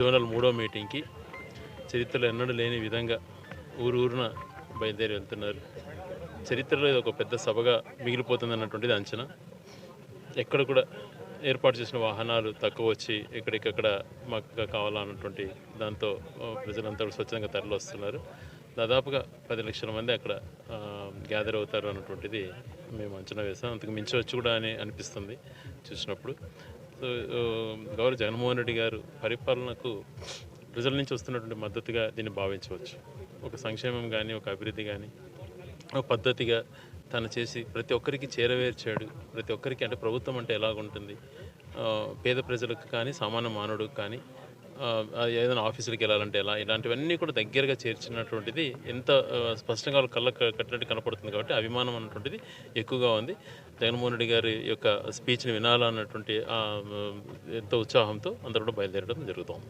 Zonal మూడో మీటింగ్కి చరిత్రలో ఎన్నడూ లేని విధంగా ఊరు ఊరున బయలుదేరి వెళ్తున్నారు. చరిత్రలో ఇది ఒక పెద్ద సభగా మిగిలిపోతుంది అన్నటువంటిది అంచనా. ఎక్కడ కూడా ఏర్పాటు చేసిన వాహనాలు తక్కువ వచ్చి ఎక్కడికక్కడ మాకు కావాలన్నటువంటి దాంతో ప్రజలంతా స్వచ్ఛందంగా తరలి వస్తున్నారు. దాదాపుగా పది లక్షల మంది అక్కడ గ్యాదర్ అవుతారు అన్నటువంటిది మేము అంచనా వేసాం. అంతకు మించి వచ్చి కూడా అని అనిపిస్తుంది చూసినప్పుడు. గౌరవ జగన్మోహన్ రెడ్డి గారు పరిపాలనకు ప్రజల నుంచి వస్తున్నటువంటి మద్దతుగా దీన్ని భావించవచ్చు. ఒక సంక్షేమం కానీ ఒక అభివృద్ధి కానీ ఒక పద్ధతిగా తను చేసి ప్రతి ఒక్కరికి చేరవేర్చాడు. ప్రతి ఒక్కరికి అంటే ప్రభుత్వం అంటే ఎలాగుంటుంది? పేద ప్రజలకు కానీ సామాన్య మానవుడికి కానీ ఏదైనా ఆఫీసులకు వెళ్ళాలంటే ఎలా? ఇలాంటివన్నీ కూడా దగ్గరగా చేర్చినటువంటిది ఎంత స్పష్టంగా వాళ్ళు కళ్ళ కట్టినట్టు కనపడుతుంది కాబట్టి అభిమానం అన్నటువంటిది ఎక్కువగా ఉంది. జగన్మోహన్ రెడ్డి గారి యొక్క స్పీచ్ని వినాలన్నటువంటి ఎంతో ఉత్సాహంతో అందరూ కూడా బయలుదేరడం జరుగుతుంది.